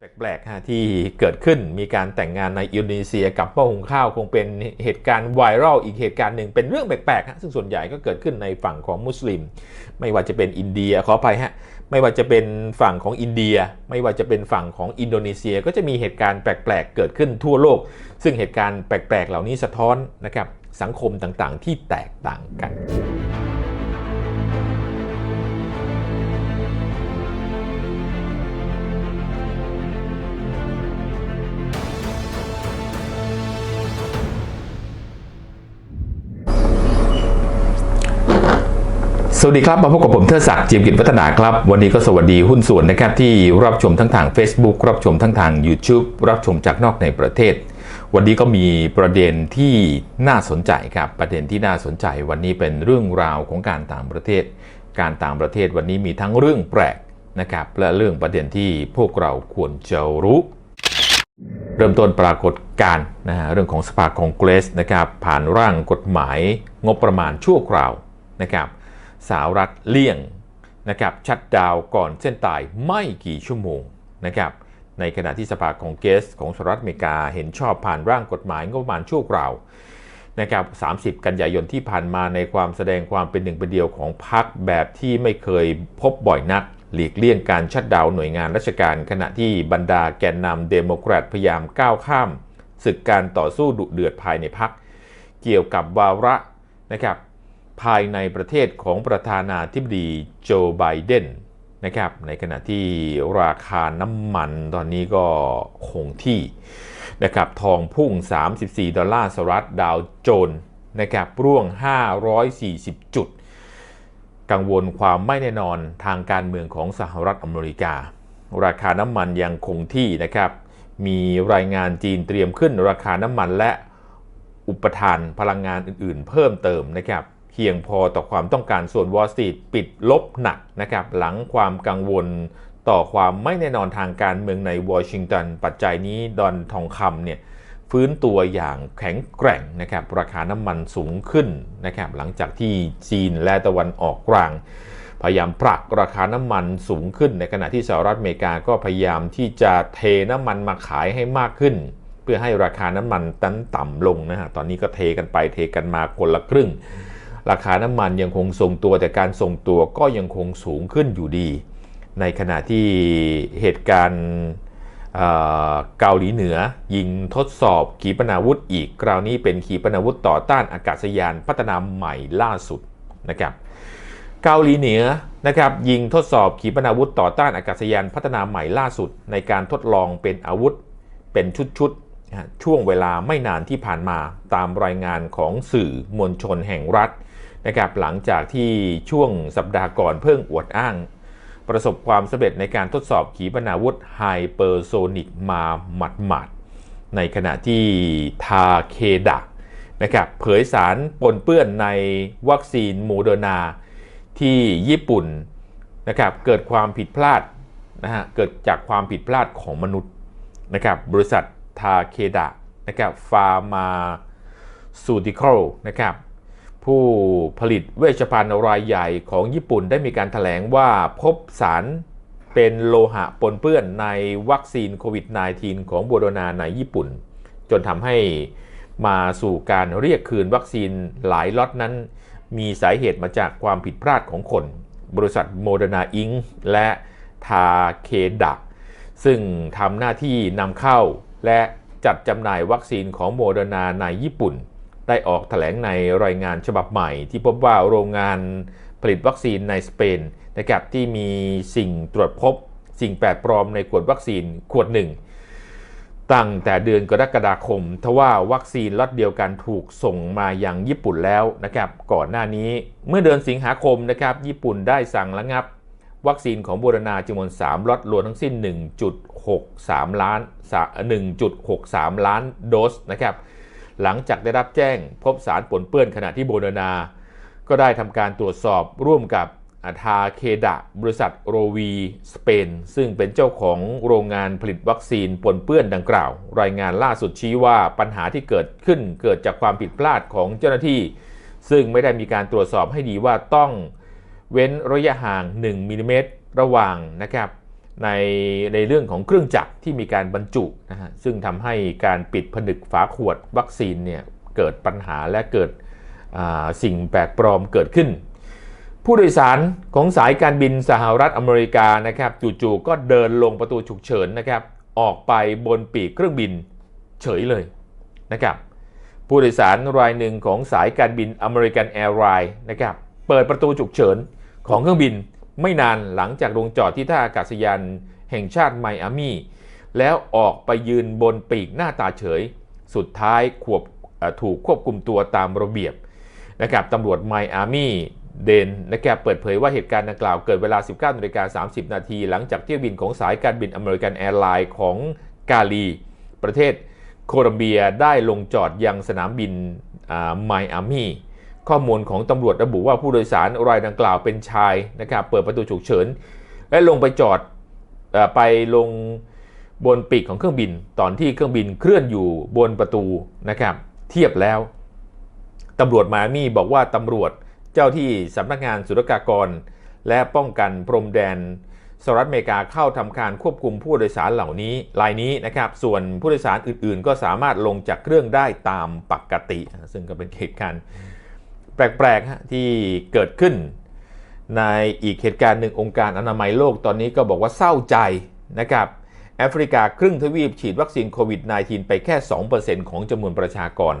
แปลกๆฮะที่เกิดขึ้นมีการแต่งงานในอินโดนีเซียกับหม้อหุงข้าวคงเป็นเหตุการณ์ไวรัลอีกเหตุการณ์หนึ่งเป็นเรื่องแปลกๆฮะซึ่งส่วนใหญ่ก็เกิดขึ้นในฝั่งของมุสลิม ไม่ว่าจะเป็นอินเดียขออภัยฮะไม่ว่าจะเป็นฝั่งของอินเดีย ไม่ว่าจะเป็นฝั่งของอินโดนีเซีย ก็จะมีเหตุการณ์แปลกๆเกิดขึ้นทั่วโลก ซึ่งเหตุการณ์แปลกๆ เหล่านี้สะท้อนนะครับสังคมต่างๆ ที่แตกต่างกัน สวัสดีครับ มาพบกับผมเทิดศักดิ์จิมกิจวัฒนาครับ วันนี้ก็สวัสดีหุ้นส่วนนะครับที่รับชมทั้งทาง Facebook รับชมทั้งทาง YouTube รับชมจากนอกในประเทศ วันนี้ก็มีประเด็นที่น่าสนใจครับประเด็นที่น่าสนใจ วันนี้เป็นเรื่องราวของการต่างประเทศ การต่างประเทศวันนี้มีทั้งเรื่องแปลกนะครับและเรื่องประเด็นที่พวกเราควรจะรู้เริ่มต้นปรากฏการณ์นะฮะเรื่องของสภาคองเกรสนะครับผ่านร่างกฎหมายงบประมาณชั่วคราวนะครับ สหรัฐเลี่ยงนะครับชัดดาวก่อนเส้นตายไม่กี่ชั่วโมงนะครับในขณะที่สภาคองเกสของสหรัฐอเมริกาเห็นชอบผ่านร่างกฎหมายงบประมาณชั่วคราวนะครับ30 กันยายนที่ผ่านมาในความแสดงความเป็นหนึ่งเป็นเดียวของพรรคแบบที่ไม่เคยพบบ่อยนัก หลีกเลี่ยงการชัดดาวหน่วยงานราชการ ขณะที่บรรดาแกนนำเดโมแครตพยายามก้าวข้ามศึกการต่อสู้ดุเดือดภายในพรรคเกี่ยวกับวาระนะครับ ภายในประเทศของประธานาธิบดีโจไบเดนนะครับในขณะที่ราคาน้ำมันตอนนี้ก็คงที่นะครับทองพุ่ง 34 ดอลลาร์สหรัฐดาวโจนส์นะครับร่วง 540 จุด กังวลความไม่แน่นอนทางการเมืองของสหรัฐอเมริกา ราคาน้ำมันยังคงที่นะครับ มีรายงานจีนเตรียมขึ้นราคาน้ำมันและอุปทานพลังงานอื่นๆ เพิ่มเติมนะครับ เพียงพอต่อความต้องการส่วนวอลสตรีทปิดลบหนักนะครับหลังความกังวลต่อความไม่แน่นอนทางการเมืองในวอชิงตันปัจจัยนี้ดอนทองคำเนี่ยฟื้นตัวอย่างแข็งแกร่งนะครับราคาน้ำมันสูงขึ้นนะครับหลังจากที่จีนและตะวันออกกลาง พยายามผลักราคาน้ำมันสูงขึ้น ในขณะที่สหรัฐอเมริกาก็พยายามที่จะเทน้ำมันมาขายให้มากขึ้น เพื่อให้ราคาน้ำมันตันต่ำลงนะฮะตอนนี้ก็เทกันไปเทกันมาคนละครึ่ง ราคาน้ำมันยังคงทรงตัวแต่การทรงตัวก็ยังคงสูงขึ้นอยู่ดี ในขณะที่เหตุการณ์เกาหลีเหนือ ยิงทดสอบขีปนาวุธอีก คราวนี้เป็นขีปนาวุธต่อต้านอากาศยานพัฒนาใหม่ล่าสุดนะครับเกาหลีเหนือนะครับยิงทดสอบขีปนาวุธต่อต้านอากาศยานพัฒนาใหม่ล่าสุด ในการทดลองเป็นอาวุธเป็นชุดๆช่วงเวลาไม่นานที่ผ่านมาตามรายงานของสื่อมวลชนแห่งรัฐ นะครับหลังจากที่ช่วงสัปดาห์ก่อนเพิ่งอวดอ้าง ประสบความสำเร็จในการทดสอบขีปนาวุธไฮเปอร์โซนิกมาหมัดๆในขณะที่ทาเคดะนะครับเผยสารปนเปื้อนในวัคซีนโมเดอร์นาที่ญี่ปุ่นนะครับเกิดความผิดพลาดนะฮะเกิดจากความผิดพลาดของมนุษย์นะครับบริษัททาเคดะนะครับฟาร์มาซูติคอลนะครับ ผู้ผลิตเวชภัณฑ์รายใหญ่ของญี่ปุ่นได้มีการถแถลงว่าพบสารเป็นโลหะปนเปื้อนในวัคซีนโควิด -19 ของโบโดนาในญี่ปุ่น จนทำให้มาสู่การเรียกคืนวัคซีนหลายล็อตนั้น มีสาเหตุมาจากความผิดพลาดของคน บริษัทโมเดอร์นาอิงและทาเคดะซึ่งทำหน้าที่นำเข้าและจัดจำหน่ายวัคซีนของโมเดอร์นาในญี่ปุ่น ได้ออกแถลงในรายงานฉบับใหม่ ที่พบว่าโรงงานผลิตวัคซีนในสเปนนะครับที่มีสิ่งตรวจพบสิ่งแปลกปลอมในขวดวัคซีนขวดหนึ่งตั้งแต่เดือนกรกฎาคม ทว่าวัคซีนล็อตเดียวกันถูกส่งมาอยังญี่ปุ่นแล้วนะครับก่อนหน้านี้เมื่อเดือนสิงหาคมนะครับญี่ปุ่นได้สั่งระงับ วัคซีนของโบรณาจำนวน 3ล็อตรวมทั้งสิ้น 1.63 ล้าน 1.63 ล้านโดสนะครับ หลังจากได้รับแจ้งพบสารปนเปื้อนขณะที่โบรณาก็ได้ทำการตรวจสอบร่วมกับทาเคดะ บริษัทโรวีสเปน ซึ่งเป็นเจ้าของโรงงานผลิตวัคซีนปนเปื้อนดังกล่าว รายงานล่าสุดชี้ว่าปัญหาที่เกิดขึ้นเกิดจากความผิดพลาดของเจ้าหน้าที่ ซึ่งไม่ได้มีการตรวจสอบให้ดีว่าต้องเว้นระยะห่าง 1มิลลิเมตรระหว่างนะครับ ในในเรื่องของเครื่องจักรที่มีการบรรจุนะฮะซึ่งทำให้การปิดผนึกฝาขวดวัคซีนเนี่ยเกิดปัญหาและเกิดสิ่งแปลกปลอมเกิดขึ้น ผู้โดยสารของสายการบินสหรัฐอเมริกานะครับจู่ๆก็เดินลงประตูฉุกเฉินนะครับออกไปบนปีกเครื่องบินเฉยเลยนะครับผู้โดยสารรายหนึ่งของสายการบินอเมริกันแอร์ไลน์นะครับเปิดประตูฉุกเฉินของเครื่องบิน ไม่นานหลังจากลงจอดที่ท่าอากาศยานแห่งชาติไมอามีแล้วออกไปยืนบนปีกหน้าตาเฉย สุดท้ายขวบถูกควบคุมตัวตามระเบียบนะครับตำรวจไมอามี่เดนนะครับเปิดเผยว่าเหตุการณ์ดังกล่าวเกิดเวลา 19นาฬิกา30 นาที หลังจากเที่ยวบินของสายการบินอเมริกันแอร์ไลน์ของกาลี ประเทศโคลัมเบียได้ลงจอดยังสนามบินไมอามี่ ข้อมูลของตำรวจระบุว่าผู้โดยสารรายดังกล่าวเป็นชายนะครับเปิดประตูฉุกเฉิน และลงไปจอดอไปลงบนปีกของเครื่องบิน ตอนที่เครื่องบินเคลื่อนอยู่บนประตูนะครับเทียบแล้วตำรวจมามี่บอกว่าตำรวจเจ้าที่สำนักงานศุลกากร และป้องกันพรมแดนสหรัฐอเมริกาเข้าทำการควบคุมผู้โดยสารเหล่านี้รายนี้นะครับ ส่วนผู้โดยสารอื่นๆ ก็สามารถลงจากเครื่องได้ตามปกติ ซึ่งก็เป็นเหตุการณ์ แปลกๆที่เกิดขึ้น ในอีกเหตุการณ์หนึ่งองค์การอนามัยโลกตอนนี้ก็บอกว่าเศร้าใจนะครับแอฟริกาครึ่งทวีปฉีดวัคซีนโควิด -19 ไปแค่ 2%ของจำนวนประชากร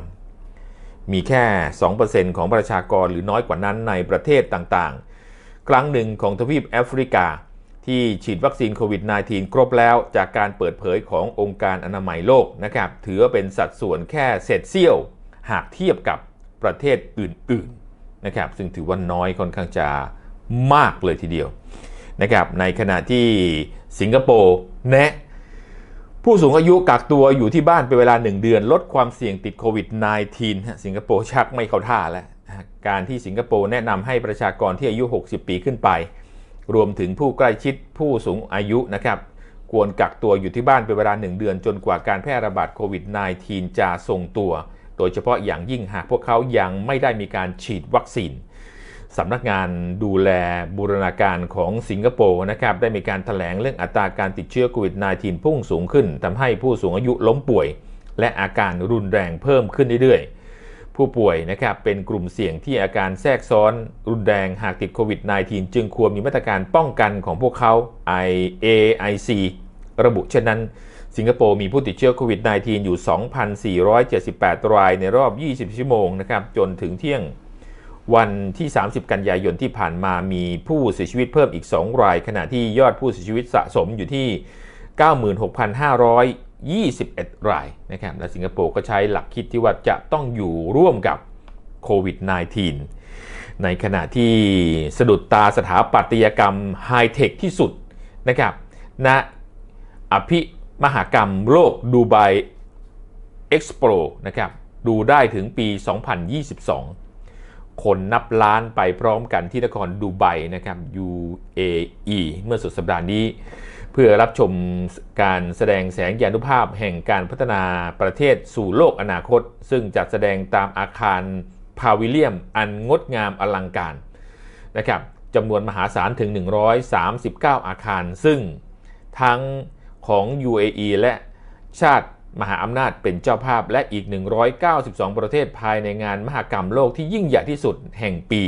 มีแค่ 2%ของประชากรหรือน้อยกว่านั้นในประเทศต่างๆ ครั้งหนึ่งของทวีปแอฟริกา ที่ฉีดวัคซีนโควิด -19 ครบแล้วจากการเปิดเผยขององค์การอนามัยโลกนะครับ ถือว่าเป็นสัดส่วนแค่เศษเสี้ยว หากเทียบกับ ประเทศอื่นๆนะครับซึ่งถือว่าน้อยค่อนข้างจะมากเลยทีเดียวนะครับในขณะที่สิงคโปร์แนะ ผู้สูงอายุกักตัวอยู่ที่บ้านเป็นเวลา 1 เดือน ลดความเสี่ยงติดโควิด -19 สิงคโปร์ชักไม่เข้าท่าแล้วการที่สิงคโปร์แนะนำให้ประชากรที่อายุ 60 ปีขึ้นไป รวมถึงผู้ใกล้ชิดผู้สูงอายุนะครับควรกักตัวอยู่ที่บ้านเป็นเวลา 1 เดือนจนกว่าการแพร่ระบาดโควิด -19 จะทรงตัว โดยเฉพาะอย่างยิ่งหากพวกเขายังไม่ได้มีการฉีดวัคซีนสำนักงานดูแลบูรณาการของสิงคโปร์นะครับได้มีการถแถลงเรื่องอัตราการติดเชื้อโควิด -19 พุ่งสูงขึ้นทำให้ผู้สูงอายุล้มป่วย และอาการรุนแรงเพิ่มขึ้นเรื่อยๆ ผู้ป่วยนะครับเป็นกลุ่มเสี่ยงที่อาการแทรกซ้อนรุนแรงหากติดโควิด -19 จึงควรมีมาตรการป้องกันของพวกเขา IAIC ระบุเช่นนั้น สิงคโปร์มีผู้ติดเชื้อโควิด -19 อยู่ 2,478 รายในรอบ 20 ชั่วโมงนะครับ จนถึงเที่ยงวันที่ 30 กันยายนที่ผ่านมามีผู้เสียชีวิตเพิ่มอีก 2 ราย ขณะที่ยอดผู้เสียชีวิตสะสมอยู่ที่ 96,521 รายนะครับ และสิงคโปร์ก็ใช้หลักคิดที่ว่าจะต้องอยู่ร่วมกับโควิด -19 ในขณะที่สะดุดตาสถาปัตยกรรมไฮเทคที่สุดนะครับณอภิ มหากรรมโลกดูไบเอ็กซ์โปนะครับ ดูได้ถึงปี 2022 คนนับล้านไปพร้อมกันที่นครดูไบนะครับ UAE เมื่อสุดสัปดาห์นี้ เพื่อรับชมการแสดงแสงยานุภาพแห่งการพัฒนาประเทศสู่โลกอนาคต ซึ่งจัดแสดงตามอาคารพาวิเลียมอันงดงามอลังการนะครับจำนวนมหาศาลถึง 139 อาคาร ซึ่งทั้ง ของ UAE และชาติมหาอำนาจเป็นเจ้าภาพและอีก 192 ประเทศภายในงานมหกรรมโลกที่ยิ่งใหญ่ที่สุดแห่งปี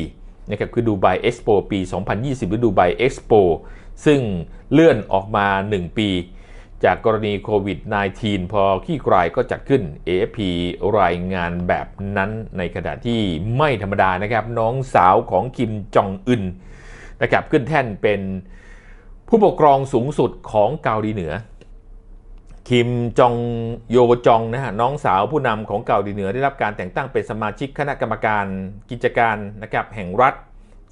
นะครับคือดูไบเอ็กซ์โปปี 2020 หรือดูไบเอ็กซ์โปซึ่งเลื่อนออกมา 1 ปี จากกรณีโควิด -19 พอขี้กลายก็จัดขึ้น AFP รายงานแบบนั้นในขณะที่ไม่ธรรมดานะครับ น้องสาวของคิมจองอึนนะครับขึ้นแท่นเป็น ผู้ปกครองสูงสุดของเกาหลีเหนือ คิมจองโยจองนะฮะน้องสาวผู้นำของเกาหลีเหนือได้รับการแต่งตั้งเป็นสมาชิกคณะกรรมการกิจการนะครับแห่งรัฐ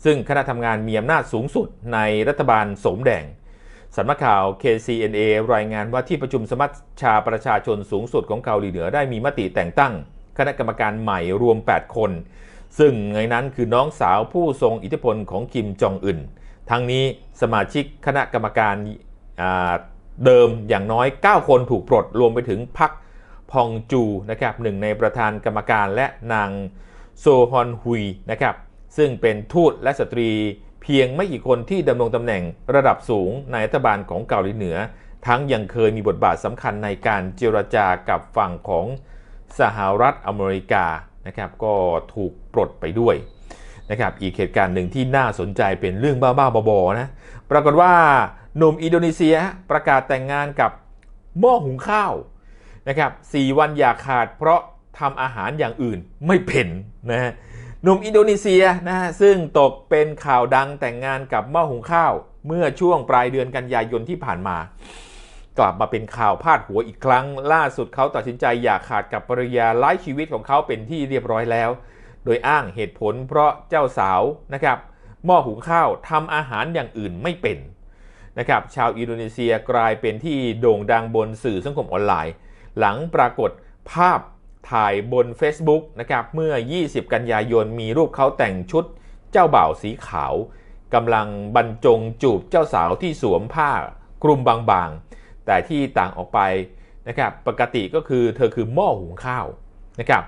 ซึ่งคณะทำงานมีอำนาจสูงสุดในรัฐบาลสมแดงสำนักข่าว KCNA รายงานว่าที่ประชุมสมัชชาประชาชนสูงสุดของเกาหลีเหนือได้มีมติแต่งตั้ง คณะกรรมการใหม่รวม 8 คน ซึ่งในนั้นคือน้องสาวผู้ทรงอิทธิพลของคิมจองอึน ทั้งนี้สมาชิกคณะกรรมการาเดิมอย่างน้อย 9 คนถูกปลดรวมไปถึงพักพองจูนะครับหนึ่งในประธานกรรมการและนางโซฮอนฮุยนะครับซึ่งเป็นทูตและสตรีเพียงไม่กี่คนที่ดำรงตำแหน่งระดับสูงในรัฐบาลของเกาหลีเหนือ ทั้งยังเคยมีบทบาทสำคัญในการเจรจากับฝั่งของสหรัฐอเมริกานะครับก็ถูกปลดไปด้วย นะครับอีกเหตุการณ์หนึ่งที่น่าสนใจเป็นเรื่องบ้าๆบอๆนะปรากฏว่าหนุ่มอินโดนีเซียประกาศแต่งงานกับหม้อหุงข้าวนะครับสี่วันอย่าขาดเพราะทำอาหารอย่างอื่นไม่เพ่นนะฮะหนุ่มอินโดนีเซียนะฮะซึ่งตกเป็นข่าวดังแต่งงานกับหม้อหุงข้าว เมื่อช่วงปลายเดือนกันยายนที่ผ่านมา กลับมาเป็นข่าวพาดหัวอีกครั้ง ล่าสุดเขาตัดสินใจอย่าขาดกับภรรยาไร้ชีวิตของเขาเป็นที่เรียบร้อยแล้ว โดยอ้างเหตุผลเพราะเจ้าสาวนะครับหม้อหุงข้าวทำอาหารอย่างอื่นไม่เป็นนะครับชาวอินโดนีเซียกลายเป็นที่โด่งดังบนสื่อสังคมออนไลน์ หลังปรากฏภาพถ่ายบน Facebook นะครับเมื่อ 20 กันยายนมีรูปเขาแต่งชุดเจ้าบ่าวสีขาวกำลังบรรจงจูบเจ้าสาวที่สวมผ้ากลุ่มบางๆ แต่ที่ต่างออกไปนะครับปกติก็คือเธอคือหม้อหุงข้าวนะครับ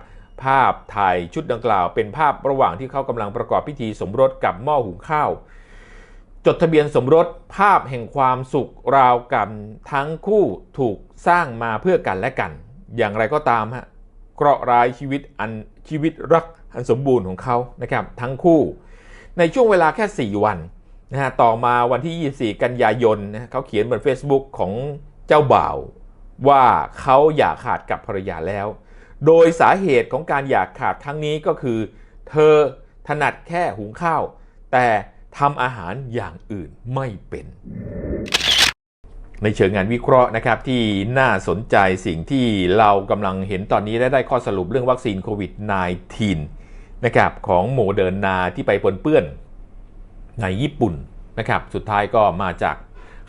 ภาพถ่ายชุดดังกล่าว เป็นภาพระหว่างที่เขากำลังประกอบพิธีสมรสกับหม้อหุงข้าว จดทะเบียนสมรสภาพแห่งความสุขราวกันทั้งคู่ถูกสร้างมาเพื่อกันและกัน อย่างไรก็ตามฮะเคราะห์ร้ายชีวิตอันชีวิตรักอันสมบูรณ์ของเขานะครับทั้งคู่ ในช่วงเวลาแค่ 4 วันนะฮะต่อมาวันที่ 24 กันยายนนะเขาเขียนบน Facebook ของเจ้าบ่าวว่าเขาอย่าขาดกับภรรยาแล้ว โดยสาเหตุของการอยากขาดครั้งนี้ก็คือ เธอถนัดแค่หุงข้าว แต่ทำอาหารอย่างอื่นไม่เป็น ในเชิงงานวิเคราะห์นะครับที่น่าสนใจสิ่งที่เรากำลังเห็นตอนนี้และได้ข้อสรุปเรื่องวัคซีนโควิด -19 นะครับของโมเดิร์นาที่ไปปนเปื้อนในญี่ปุ่นนะครับสุดท้ายก็มาจาก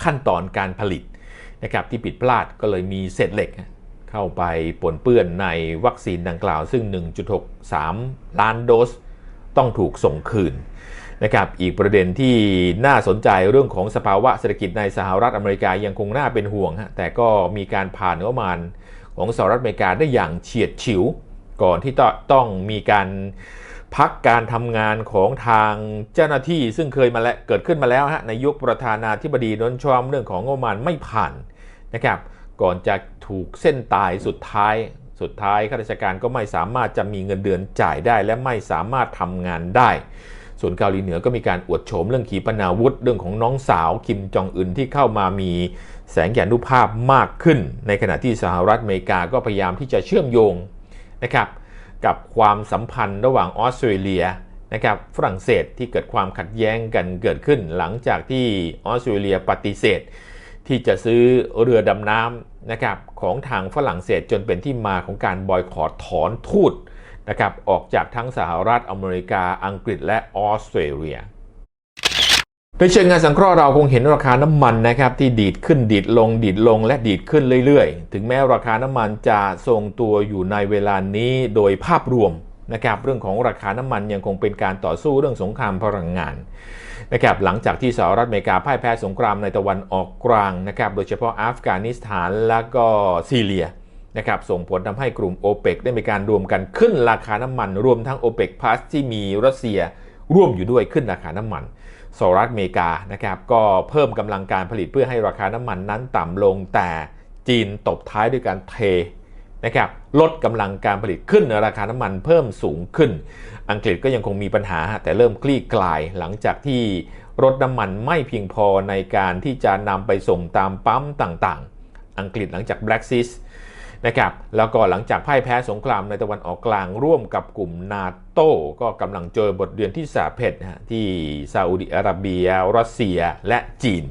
ขั้นตอนการผลิตนะครับที่ผิดพลาดก็เลยมีเศษเหล็ก เข้าไปปนเปื้อนในวัคซีนดังกล่าว ซึ่ง 1.63 ล้านโดสต้องถูกส่งคืนนะครับอีกประเด็นที่น่าสนใจเรื่องของสภาวะเศรษฐกิจในสหรัฐอเมริกายังคงน่าเป็นห่วงฮะแต่ก็มีการผ่านงบประมาณของสหรัฐอเมริกาได้อย่างเฉียดฉิว ก่อนที่ต้องมีการพักการทำงานของทางเจ้าหน้าที่ซึ่งเคยมาและเกิดขึ้นมาแล้วฮะในยุคประธานาธิบดีโดนัลด์ทรัมป์เรื่องของงบประมาณไม่ผ่านนะครับ ก่อนจะถูกเส้นตายสุดท้าย สุดท้ายข้าราชการก็ไม่สามารถจะมีเงินเดือนจ่ายได้ และไม่สามารถทำงานได้ ส่วนเกาหลีเหนือก็มีการอวดโฉมเรื่องขีปนาวุธเรื่องของน้องสาวคิมจองอึนที่เข้ามามีแสงแยานุภาพมากขึ้น ในขณะที่สหรัฐอเมริกาก็พยายามที่จะเชื่อมโยงนะครับกับความสัมพันธ์ระหว่างออสเตรเลียนะครับฝรั่งเศสที่เกิดความขัดแย้งกันเกิดขึ้น หลังจากที่ออสเตรเลียปฏิเสธ ที่จะซื้อเรือดำน้ำนะครับของทางฝรั่งเศสจนเป็นที่มาของการบอยคอรถอนทูตนะครับออกจากทั้งสหรัฐอเมริกาอังกฤษและออสเตรเลียในเชิงงานสังเคราะห์เราคงเห็นราคาน้ำมันนะครับที่ดีดขึ้นดีดลงดีดลงและดีดขึ้นเรื่อยๆ ถึงแม้ราคาน้ำมันจะทรงตัวอยู่ในเวลานี้โดยภาพรวม นะครับเรื่องของราคาน้ำมันยังคงเป็นการต่อสู้เรื่องสงครามพลังงานนะครับหลังจากที่สหรัฐอเมริกาพ่ายแพ้สงครามในตะวันออกกลางนะครับโดยเฉพาะอัฟกานิสถานและก็ซีเรียนะครับส่งผลทำให้กลุ่ม o p e ปกได้มีการรวมกันขึ้นราคาน้ำมัน รวมทั้ง o p e ป Plus ที่มีรัสเซียร่วมอยู่ด้วยขึ้นราคาน้ำมันสหรัฐอเมริกานะครับก็เพิ่มกำลังการผลิตเพื่อให้ราคาน้ำมันนั้นต่ำลงแต่จีนตบท้ายด้วยการเท นะครับลดกำลังการผลิตขึ้นราคาน้ำมันเพิ่มสูงขึ้น อังกฤษก็ยังคงมีปัญหา แต่เริ่มคลี่คลายหลังจากที่รถน้ำมันไม่เพียงพอในการที่จะนำไปส่งตามปั๊มต่างๆ อังกฤษหลังจาก Black s e a นะครับแล้วก็หลังจากพ่ายแพ้สงครามในตะวันออกกลางร่วมกับกลุ่มนาโต้ก็กำลังเจอบทเรียนที่สาเพชนะที่ซาอุดิอาระเบีย รัสเซียและจีน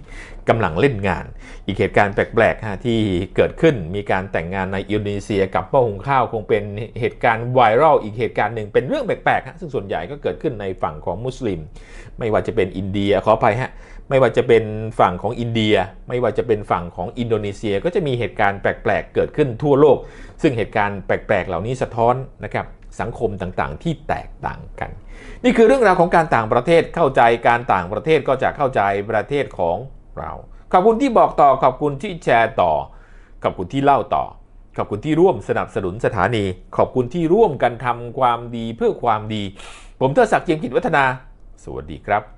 กำลังเล่นงาน อีกเหตุการณ์แปลกๆฮะที่เกิดขึ้นมีการแต่งงานในอินโดนีเซียกับหม้อหุงข้าวคงเป็นเหตุการณ์ไวรัลอีกเหตุการณ์หนึ่งเป็นเรื่องแปลกๆฮะซึ่งส่วนใหญ่ก็เกิดขึ้นในฝั่งของมุสลิม ไม่ว่าจะเป็นอินเดียขออภัยฮะ ไม่ว่าจะเป็นฝั่งของอินเดีย ไม่ว่าจะเป็นฝั่งของอินโดนีเซีย ก็จะมีเหตุการณ์แปลกๆ เกิดขึ้นทั่วโลก ซึ่งเหตุการณ์แปลกๆ เหล่านี้สะท้อนนะครับสังคมต่างๆ ที่แตกต่างกัน นี่คือเรื่องราวของการต่างประเทศเข้าใจการต่างประเทศก็จะเข้าใจประเทศของเรา ขอบคุณที่บอกต่อขอบคุณที่แชร์ต่อ ขอบคุณที่เล่าต่อ ขอบคุณที่ร่วมสนับสนุนสถานี ขอบคุณที่ร่วมกันทำความดีเพื่อความดี ผมเทอศักดิ์เจียมกิจวัฒนา สวัสดีครับ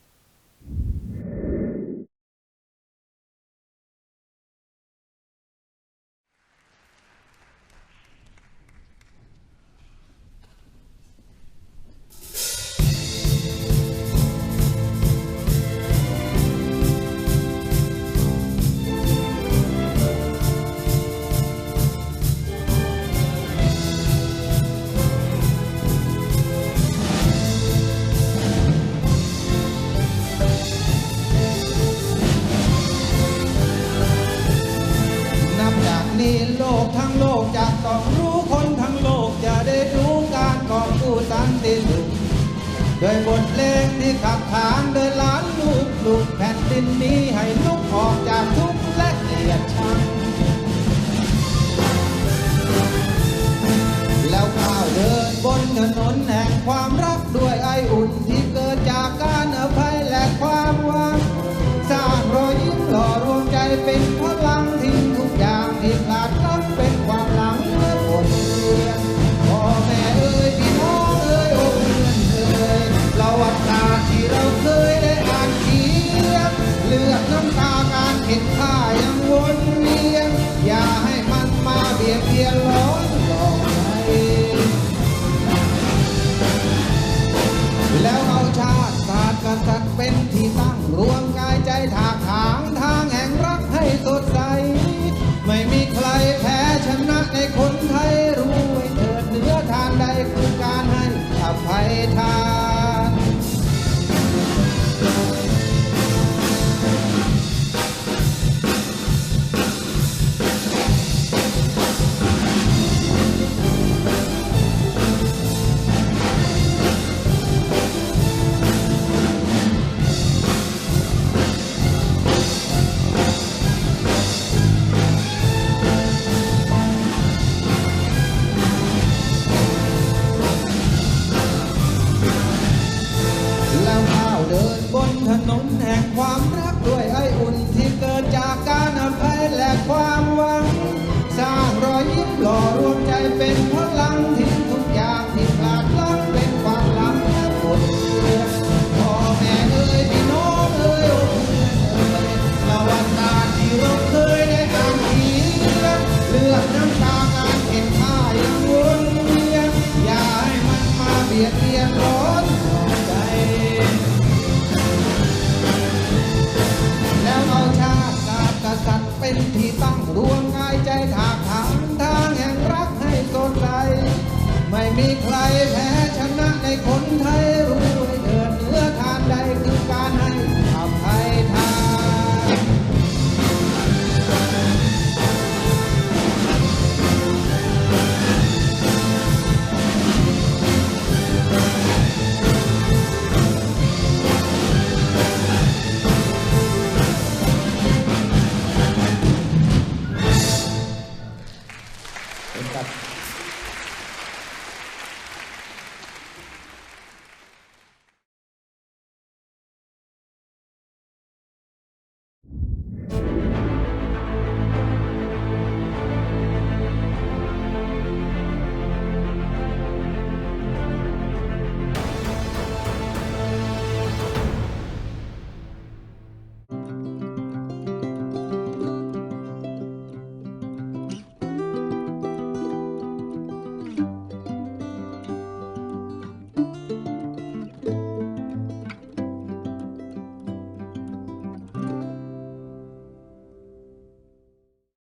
ทั้งโลกจะต้องรู้คนทั้งโลกจะได้รู้การของผู้สันติสุขด้วยบทเพลงที่ขับขานโดยล้านลูกลูกแผ่นดินนี้ให้ลุกออกจากทุกข์และเกลียดชังแล้วก้าวเดินบนถนนแห่งความรักด้วยไออุ่นที่เกิดจากการอภัย คนไทยรู้ไว้เถิดเนื้อทานใดคือการให้อภัยทาน been ไม่มีใครแพ้ชนะในคนไทย